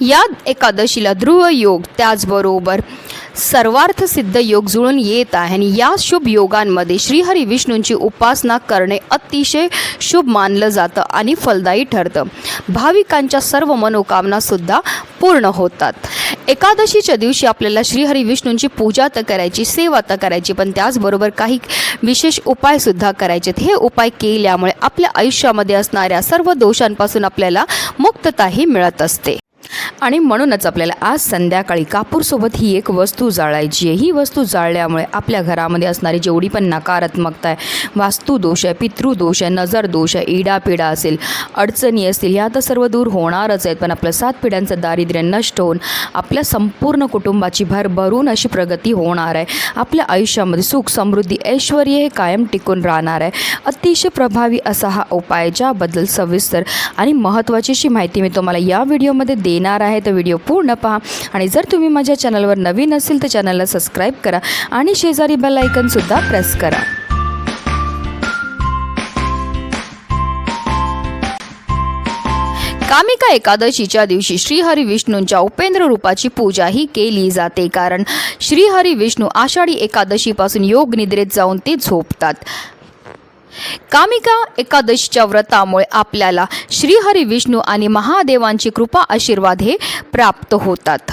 या एकादशीला ध्रुव योग त्याचबरोबर सर्वार्थ सिद्ध योग जुळून येत आहे. आणि या शुभ योगांमध्ये श्रीहरी विष्णूंची उपासना करणे अतिशय शुभ मानलं जातं आणि फलदायी ठरतं. भाविकांच्या सर्व मनोकामनासुद्धा पूर्ण होतात. एकादशीच्या दिवशी आपल्याला श्रीहरी विष्णूंची पूजा तर करायची सेवा तर करायची पण त्याचबरोबर काही विशेष उपायसुद्धा करायचे हे उपाय केल्यामुळे आपल्या आयुष्यामध्ये असणाऱ्या सर्व दोषांपासून आपल्याला मुक्तताही मिळत असते. आणि म्हणूनच आपल्याला आज संध्याकाळी कापूरसोबत ही एक वस्तू जाळायची आहे. ही वस्तू जाळल्यामुळे आपल्या घरामध्ये असणारी जेवढी पण नकारात्मकता आहे वास्तुदोष आहे पितृदोष आहे नजर दोष आहे इडापिडा असेल अडचणी असतील ह्या तर सर्व दूर होणारच आहेत. पण आपलं सात पिढ्यांचं दारिद्र्य नष्ट होऊन आपल्या संपूर्ण कुटुंबाची भरभरून अशी प्रगती होणार आहे. आपल्या आयुष्यामध्ये सुख समृद्धी ऐश्वर हे कायम टिकून राहणार आहे. अतिशय प्रभावी असा हा उपाय ज्याबद्दल सविस्तर आणि महत्त्वाची अशी माहिती मी तुम्हाला या व्हिडिओमध्ये देणार आहे तर व्हिडिओ पूर्ण पहा. आणि जर तुम्ही माझ्या चॅनलवर नवीन असेल तर चॅनलला सबस्क्राईब करा आणि शेजारी बेल आयकनसुद्धा प्रेस करा. कामिका एकादशीच्या दिवशी श्रीहरी विष्णूंच्या उपेंद्र रूपाची पूजाही केली जाते. कारण श्रीहरी विष्णू आषाढी एकादशीपासून योग निद्रेत जाऊन ते झोपतात. कामिका एकादशीच्या व्रतामुळे आपल्याला श्रीहरी विष्णू आणि महादेवांची कृपा आशीर्वाद हे प्राप्त होतात.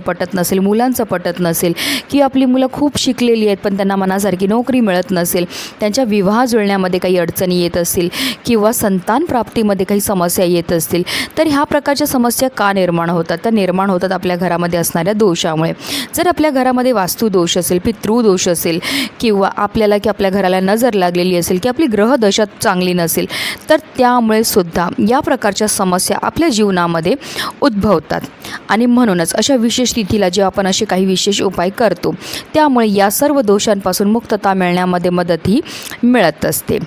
पटत नसेल मुलांचं पटत नसेल की आपली मुलं खूप शिकलेली आहेत पण त्यांना मनासारखी नोकरी मिळत नसेल त्यांच्या विवाह जुळण्यामध्ये काही अडचणी येत असतील किंवा संतान प्राप्तीमध्ये काही समस्या येत असतील तर ह्या प्रकारच्या समस्या का निर्माण होतात? तर निर्माण होतात आपल्या घरामध्ये असणाऱ्या दोषामुळे. जर आपल्या घरामध्ये वास्तुदोष असेल पितृदोष असेल किंवा आपल्याला की आपल्या घराला नजर लागलेली असेल की आपली ग्रहदशा चांगली नसेल तर त्यामुळे सुद्धा या प्रकारच्या समस्या आपल्या जीवनामध्ये उद्भवतात. आणि म्हणूनच अशा विशेष तिथीला जे आपण असे काही विशेष उपाय करतो त्यामुळे या सर्व दोषांपासून मुक्तता मिळण्यामध्ये मदतही मिळत असते.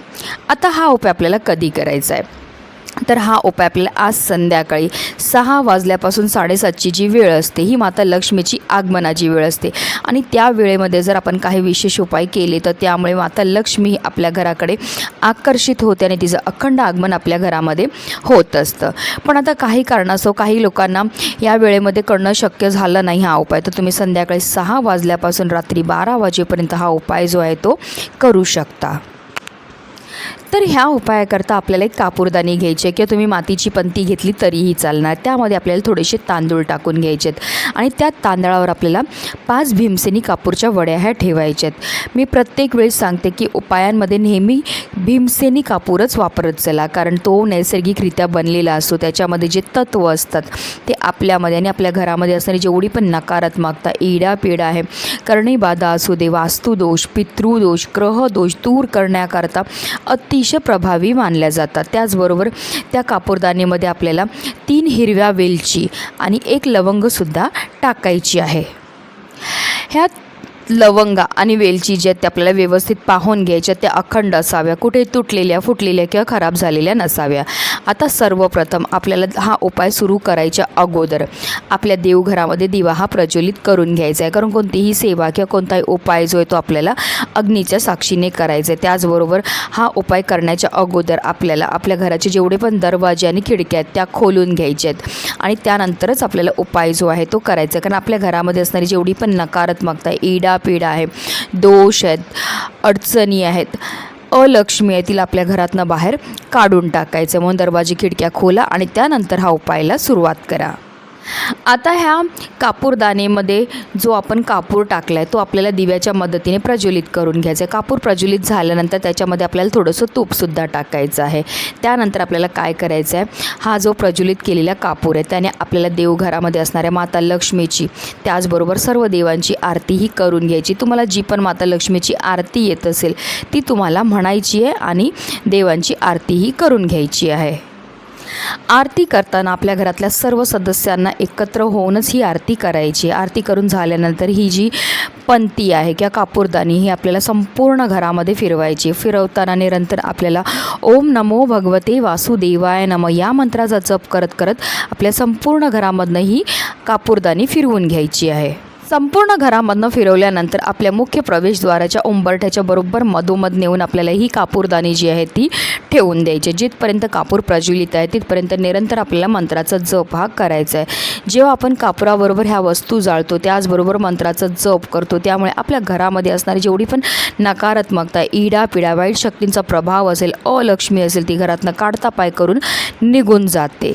आता हा उपाय आपल्याला कधी करायचा आहे? तर हा उपाय आपल्याला आज संध्याकाळी सहा वाजल्यापासून साडेसातची जी वेळ असते ही माता लक्ष्मीची आगमनाची वेळ असते. आणि त्या वेळेमध्ये जर आपण काही विशेष उपाय केले तर त्यामुळे माता लक्ष्मी ही आपल्या घराकडे आकर्षित होते आणि तिचं अखंड आगमन आपल्या घरामध्ये होत असतं. पण आता काही कारणास्तव काही लोकांना या वेळेमध्ये करणं शक्य झालं नाही हा उपाय. तर तुम्ही संध्याकाळी सहा वाजल्यापासून रात्री बारा वाजेपर्यंत हा उपाय जो आहे तो करू शकता. तर ह्या उपायाकरता आपल्याला एक कापूरदाणी घ्यायची किंवा तुम्ही मातीची पंती घेतली तरीही चालणार. त्यामध्ये आपल्याला थोडेसे तांदूळ टाकून घ्यायचे आहेत. आणि त्या तांदळावर आपल्याला पाच भीमसेनी कापूरच्या वड्या ह्या ठेवायच्या आहेत. मी प्रत्येक वेळेस सांगते की उपायांमध्ये नेहमी भीमसेनी कापूरच वापरत चला. कारण तो नैसर्गिकरित्या बनलेला असतो. त्याच्यामध्ये जे तत्त्व असतात ते आपल्यामध्ये आणि आपल्या घरामध्ये असणारी जेवढी पण नकारात्मकता इडा पिडा आहे करणी बाधा असू दे वास्तुदोष पितृदोष ग्रहदोष दूर करण्याकरता अति अतिशय प्रभावी मानल्या जातात. त्याचबरोबर त्या कापूरदानीमध्ये आपल्याला तीन हिरव्या वेलची आणि एक लवंगसुद्धा टाकायची आहे. ह्या लवंगा आणि वेलची ज्या त्या आपल्याला व्यवस्थित पाहून घ्यायच्या त्या अखंड असाव्या. कुठे तुटलेल्या फुटलेल्या किंवा खराब झालेल्या नसाव्या. आता सर्वप्रथम आपल्याला हा उपाय सुरू करायच्या अगोदर आपल्या देवघरामध्ये दिवा हा प्रज्वलित करून घ्यायचा आहे. कारण कोणतीही सेवा किंवा कोणताही उपाय जो आहे तो आपल्याला अग्नीच्या साक्षीने करायचा आहे. त्याचबरोबर हा उपाय करण्याच्या अगोदर आपल्याला आपल्या घराचे जेवढे पण दरवाजे आणि खिडक्या आहेत त्या खोलून घ्यायच्या आहेत. आणि त्यानंतरच आपल्याला उपाय जो आहे तो करायचा आहे. कारण आपल्या घरामध्ये असणारी जेवढी पण नकारात्मकता आहे इडा आहे. दोष आहेत अडचणी आहेत. अलक्ष्मी आहे तिला आपल्या घरातनं बाहेर काढून टाकायचं म्हणून दरवाजे खिडक्या खोला आणि त्यानंतर हा उपायाला सुरुवात करा. आता ह्या कापूरदानेमध्ये जो आपण कापूर टाकला आहे तो आपल्याला दिव्याच्या मदतीने प्रज्वलित करून घ्यायचा आहे. कापूर प्रज्वलित झाल्यानंतर त्याच्यामध्ये आपल्याला थोडंसं तूपसुद्धा टाकायचं आहे. त्यानंतर आपल्याला काय करायचं आहे? हा जो प्रज्वलित केलेला कापूर आहे त्याने आपल्याला देवघरामध्ये असणाऱ्या माता लक्ष्मीची त्याचबरोबर सर्व देवांची आरतीही करून घ्यायची. तुम्हाला जी पण माता लक्ष्मीची आरती येत असेल ती तुम्हाला म्हणायची आहे आणि देवांची आरतीही करून घ्यायची आहे. आरती करताना आपल्या घरातल्या सर्व सदस्यांना एकत्र होऊनच ही आरती करायची. आरती करून झाल्यानंतर ही जी पंती आहे किंवा कापूरदानी ही आपल्याला संपूर्ण घरामध्ये फिरवायची. फिरवताना निरंतर आपल्याला ओम नमो भगवते वासुदेवाय नम या मंत्राचा जप करत करत आपल्या संपूर्ण घरामधनं ही कापूरदानी फिरवून घ्यायची आहे. संपूर्ण घरामधनं फिरवल्यानंतर आपल्या मुख्य प्रवेशद्वाराच्या उंबरठ्याच्या बरोबर मधोमध नेऊन आपल्याला ही कापूरदानी जी आहे ती ठेवून द्यायची. जिथपर्यंत कापूर प्रज्वलित आहे तिथपर्यंत निरंतर आपल्याला मंत्राचा जप हा करायचा आहे. जेव्हा आपण कापुराबरोबर ह्या वस्तू जाळतो त्याचबरोबर मंत्राचा जप करतो त्यामुळे आपल्या घरामध्ये असणारी जेवढी पण नकारात्मकता इडा पिडा वाईट शक्तींचा प्रभाव असेल अलक्ष्मी असेल ती घरातनं काढता पाय करून निघून जाते.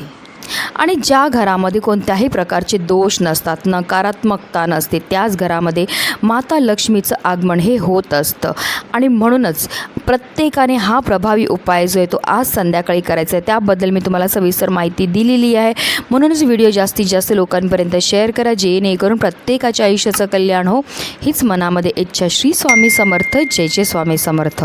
आणि ज्या घरामध्ये कोणत्याही प्रकारचे दोष नसतात नकारात्मकता नसते त्याच घरामध्ये माता लक्ष्मीचं आगमन हे होत असतं. आणि म्हणूनच प्रत्येकाने हा प्रभावी उपाय जो आहे तो आज संध्याकाळी करायचा आहे. त्याबद्दल मी तुम्हाला सविस्तर माहिती दिलेली आहे. म्हणूनच व्हिडिओ जास्तीत जास्त लोकांपर्यंत शेअर करा जेणेकरून प्रत्येकाच्या आयुष्याचं कल्याण हो. हीच मनामध्ये इच्छा श्री स्वामी समर्थ जय जय स्वामी समर्थ.